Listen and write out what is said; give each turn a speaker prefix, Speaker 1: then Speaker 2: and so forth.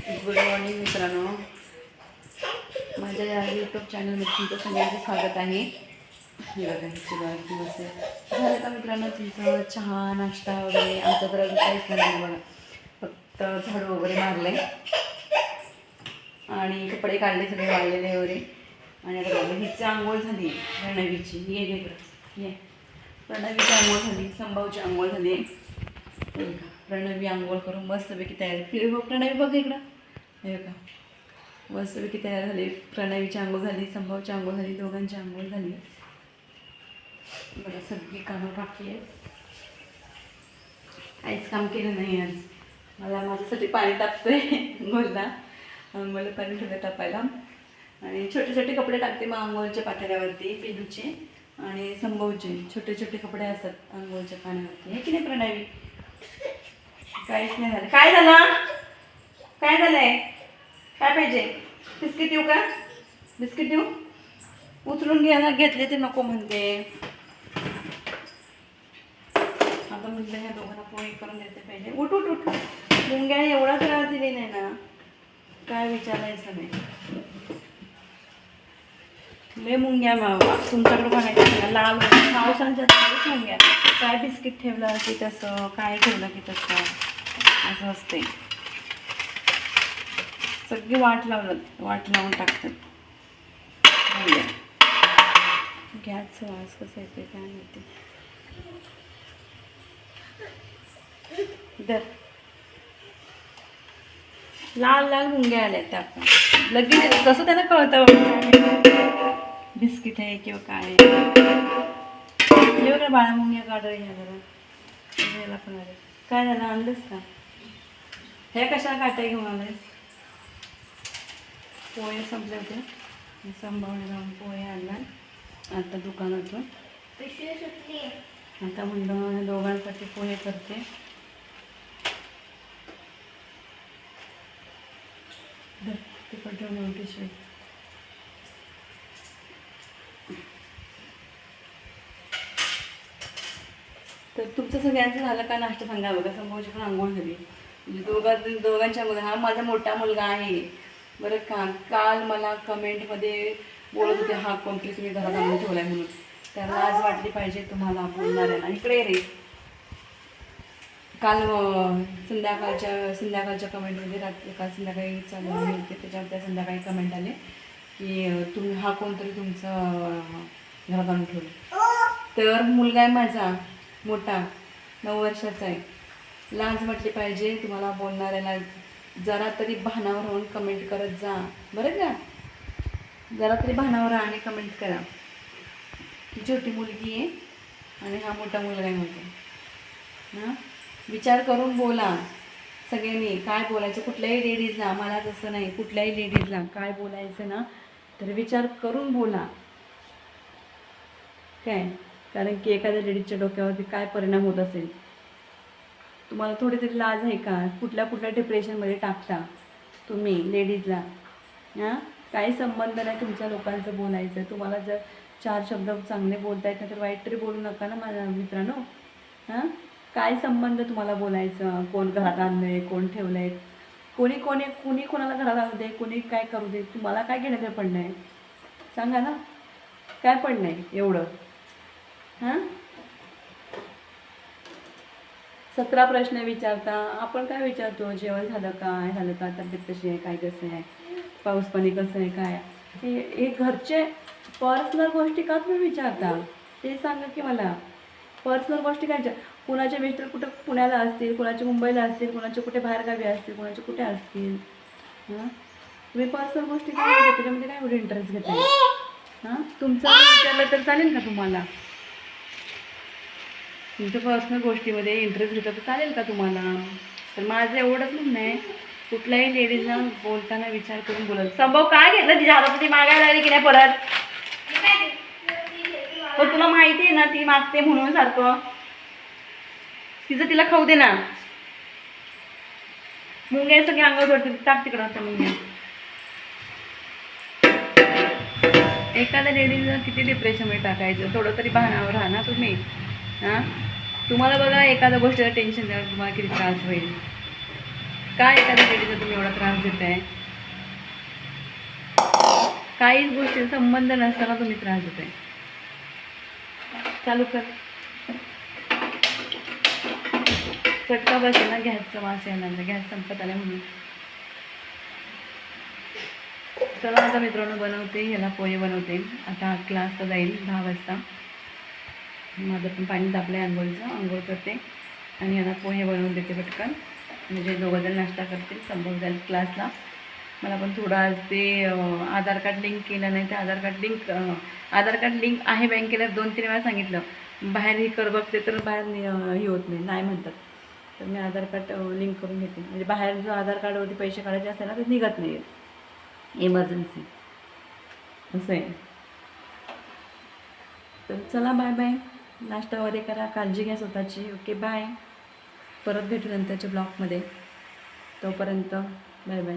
Speaker 1: Good morning मित्रांनो. माझ्या या यूट्यूब चॅनलमध्ये तुमचं सगळ्यांचं स्वागत आहे. झालं का मित्रांनो तुमचं चहा नाश्ता वगैरे? आमचं तर अजून काहीच नाही बघा. फक्त झाडू वगैरे मारले आणि कपडे काढले सगळे वाळलेले वगैरे. आणि आता बघा हिची आंघोळ झाली प्रणवीची. ये ये बरं. ये. प्रणवीची आंघोळ झाली संभावची आंघोळ झाली. हे प्रणवी आंघोळ करून मस्तपैकी तयार फिर हो प्रणवी बघ इकडं. हे का मस्तपैकी तयार झाली. प्रणवीची आंघोळ झाली संभावची आंघोळ झाली दोघांची आंघोळ झाली. बघा सगळी कामं बाकी आहेत. काहीच काम केलं नाही आज. मला माझ्यासाठी पाणी तापतंय बोलला. मला पाणी ठेवलं तापायला. आणि छोटे छोटे कपडे टाकते मग आंघोळच्या पातळ्यावरती पेलूचे आणि संभवचे. छोटे छोटे कपडे असतात आंघोळच्या पाण्यावरती. हे की नाही प्रणवी? काहीच नाही झालं. काय झालं? काय झालंय? काय पाहिजे? बिस्किट देऊ का? बिस्किट देऊ? उचलून घ्यायला घेतले ते नको म्हणते. आता म्हणलं ह्या दोघांना पोळी करून देते पाहिजे उठ उठ उठ. मुंग्या एवढा त्रास दिली नाही ना. काय विचारायचं नाही. लय मुंग्या मावा तुमच्याकडे बनायचं लाल मावसांच्या मुंग्या. काय बिस्किट ठेवलं की तसं? काय ठेवलं की तसं? असं असते सगळी वाट लावलं वाट लावून टाकतात. मुंग्या गॅसचा वास कसा येते काय माहिती. दर. लाल लाल मुंग्या आल्या त्या आपण लगेच कसं त्यांना कळतं बिस्किट आहे किंवा काय आहे. बाळा मुंग्या काढ घ्या जरा याला पण आले. काय झालं? आणलंस का? हे कशाला काटाय घेऊन आलेस पोहे संपले होते. संभावने जाऊन पोहे आणला. आता दुकानातून. आता म्हणलं दोघांसाठी पोहे करते. ठेवून तर तुमचं सगळ्यांचं झालं का नाश्ता सांगा बघा. समोरची पण आंघोळ झाली. म्हणजे दोघा मुलं हा माझा मोठा मुलगा आहे. बरं का? काल मला कमेंटमध्ये बोलत होते हा कोणतरी तुम्ही घरात आणून ठेवलाय म्हणून. त्याला आज वाटली पाहिजे तुम्हाला बोलणाऱ्याला इकडे रे. काल संध्याकाळच्या संध्याकाळच्या कमेंटमध्ये रात्री काल संध्याकाळी चालू होते. त्याच्यावर त्या संध्याकाळी कमेंट आले की तुम्ही हा कोणतरी तुमचं घरात आणून ठेवलं तर मुलगा आहे माझा मोठा नऊ वर्षाचा आहे. लाज म्हटली पाहिजे तुम्हाला बोलणाऱ्याला. जरा तरी भानावर होऊन कमेंट करत जा. बरं का? जरा तरी भानावर राहा आणि कमेंट करा. ही छोटी मुलगी आहे आणि हा मोठा मुलगा आहे माझा हां? विचार करून बोला. सगळ्यांनी काय बोलायचं? कुठल्याही लेडीजला मला तसं नाही. कुठल्याही लेडीजला काय बोलायचं ना तर विचार करून बोला. काय? कारण की एखाद्या लेडीजच्या डोक्यावरती काय परिणाम होत असेल? तुम्हाला थोडी तरी लाज आहे का? कुठल्या कुठल्या डिप्रेशनमध्ये टाकता तुम्ही लेडीजला हां? काही संबंध नाही तुमच्या लोकांचं बोलायचं. तुम्हाला जर चार शब्द चांगले बोलता येत नाही तर वाईट तरी बोलू नका ना माझ्या मित्रांनो. हां? काय संबंध तुम्हाला बोलायचं? कोण घरात आणलंय कोण ठेवलं आहे कोणी कोणी कुणी कोणाला घरात आणू दे कोणी काय करू दे? तुम्हाला काय घेणं काय पडलं आहे सांगा ना. काय पडणं आहे एवढं? हां? सतरा प्रश्न विचारता. आपण काय विचारतो? जेवण झालं काय? झालं का? तब्येत कशी आहे? काय कसं आहे? पाऊस पाणी कसं आहे? काय? हे हे घरचे पर्सनल गोष्टी का तुम्ही विचारता? ते सांगा की मला. पर्सनल गोष्टी काय विचार? कुणाचे मिस्टर कुठं पुण्याला असतील? कुणाचे मुंबईला असतील? कुणाचे कुठे बाहेरगावी असतील? कुणाचे कुठे असतील? हां? तुम्ही पर्सनल गोष्टी काय त्याच्यामध्ये काय एवढे इंटरेस्ट घेता हां? तुमचं विचारलं तर चालेल का तुम्हाला? तुमच्या पर्सनल गोष्टीमध्ये इंटरेस्ट घेतला तर चालेल का तुम्हाला? तर माझं एवढंच म्हणणं आहे. कुठल्याही लेडीजला बोलताना विचार करून बोलत संभव काय घेतलं? तिच्या हातात ती मागायला लागली की नाही परत? हो तुला माहिती आहे ना ती मागते म्हणून सारखं. तिचं तिला खाऊ दे ना. मुंग्या सगळी अंगावर पडते टाक तिकडं आता मुंग्या. एखाद्या लेडीजला किती डिप्रेशनमध्ये टाकायचं? थोडं तरी भानावर राहा ना तुम्ही. हां? तुम्हाला बघा एखाद्या गोष्टीला टेन्शन द्यावं तुम्हाला किती त्रास होईल. काय एखाद्या गोष्टीचा तुम्ही एवढा त्रास देताय? काहीच गोष्टी संबंध नसताना तुम्ही त्रास देताय. चालू कर. चटका बसेल ना गॅसचा वास येणार नाही. गॅस संपत आला म्हणून. चला आता मित्रांनो बनवते ह्याला पोहे बनवते. आता क्लासला जाईल दहा वाजता. माझं पण पाणी तापलं आहे आंघोळीचं. आंघोळ करते. आणि यांना पोहे बनवून देते पटकन. म्हणजे दोघंजण नाश्ता करतील संभव जाईल क्लासला. मला पण थोडं आज ते आधार कार्ड लिंक केलं नाही ते Aadhaar card link Aadhaar card link आहे बँकेला दोन तीन वेळा सांगितलं. बाहेर ही कर बघते तर बाहेर हे होत नाही नाही म्हणतात. तर मी आधार कार्ड लिंक करून घेते. म्हणजे बाहेर जो आधार कार्डवरती पैसे काढायचे असते ना ते निघत नाही. इमर्जन्सी असं आहे. तर चला बाय बाय नाश्ता वगैरे करा काळजी घ्या स्वतःची. ओके बाय परत भेटू नंतरच्या ब्लॉगमध्ये तोपर्यंत बाय बाय